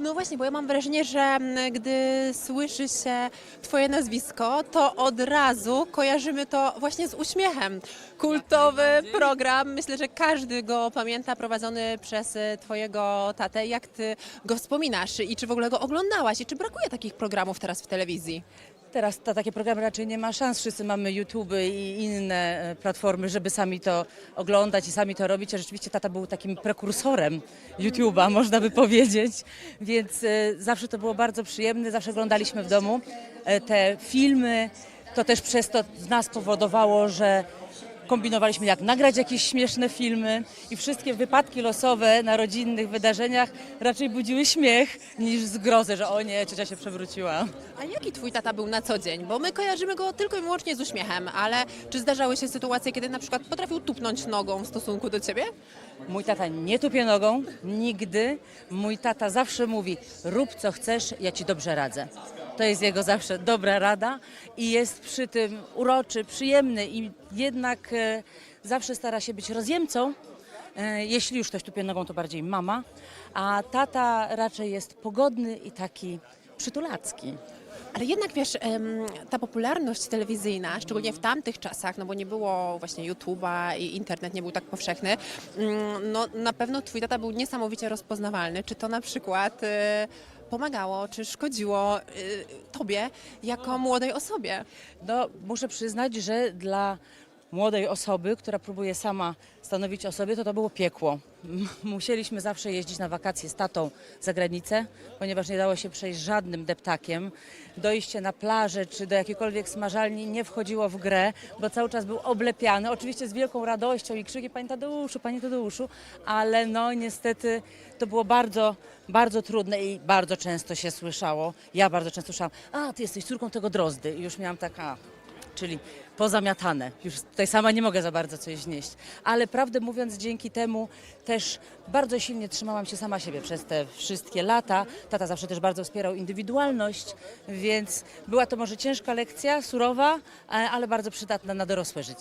No właśnie, bo ja mam wrażenie, że mm, gdy słyszy się Twoje nazwisko, to od razu kojarzymy to właśnie z uśmiechem. Kultowy program, myślę, że każdy go pamięta, prowadzony przez y, Twojego tatę. Jak Ty go wspominasz i czy w ogóle go oglądałaś i czy brakuje takich programów teraz w telewizji? Teraz to takie programy raczej nie ma szans. Wszyscy mamy YouTube i inne e, platformy, żeby sami to oglądać i sami to robić. A rzeczywiście tata był takim prekursorem YouTube'a, można by powiedzieć. Więc e, zawsze to było bardzo przyjemne. Zawsze oglądaliśmy w domu e, te filmy. To też przez to w nas powodowało, że kombinowaliśmy jak nagrać jakieś śmieszne filmy i wszystkie wypadki losowe na rodzinnych wydarzeniach raczej budziły śmiech niż zgrozę, że o nie, ciocia się przewróciła. A jaki Twój tata był na co dzień? Bo my kojarzymy go tylko i wyłącznie z uśmiechem, ale czy zdarzały się sytuacje, kiedy na przykład potrafił tupnąć nogą w stosunku do Ciebie? Mój tata nie tupie nogą, nigdy. Mój tata zawsze mówi: rób co chcesz, ja ci dobrze radzę. To jest jego zawsze dobra rada i jest przy tym uroczy, przyjemny i jednak e, zawsze stara się być rozjemcą. E, jeśli już ktoś tupie nogą, to bardziej mama, a tata raczej jest pogodny i taki przytulacki. Ale jednak wiesz, ta popularność telewizyjna, szczególnie w tamtych czasach, no bo nie było właśnie YouTube'a i internet nie był tak powszechny, mm, no na pewno twój tata był niesamowicie rozpoznawalny. Czy to na przykład e, pomagało, czy szkodziło e, tobie jako młodej osobie? No, muszę przyznać, że dla młodej osoby, która próbuje sama stanowić o sobie, to to było piekło. Musieliśmy zawsze jeździć na wakacje z tatą za granicę, ponieważ nie dało się przejść żadnym deptakiem. Dojście na plażę czy do jakiejkolwiek smażalni nie wchodziło w grę, bo cały czas był oblepiany. Oczywiście z wielką radością i krzyki Panie Tadeuszu, Panie Tadeuszu, ale no niestety to było bardzo, bardzo trudne i bardzo często się słyszało. Ja bardzo często słyszałam, a Ty jesteś córką tego Drozdy. I już miałam taka, czyli pozamiatane. Już tutaj sama nie mogę za bardzo coś znieść. Ale prawdę mówiąc, dzięki temu też bardzo silnie trzymałam się sama siebie przez te wszystkie lata. Tata zawsze też bardzo wspierał indywidualność, więc była to może ciężka lekcja, surowa, e, ale bardzo przydatna na dorosłe życie.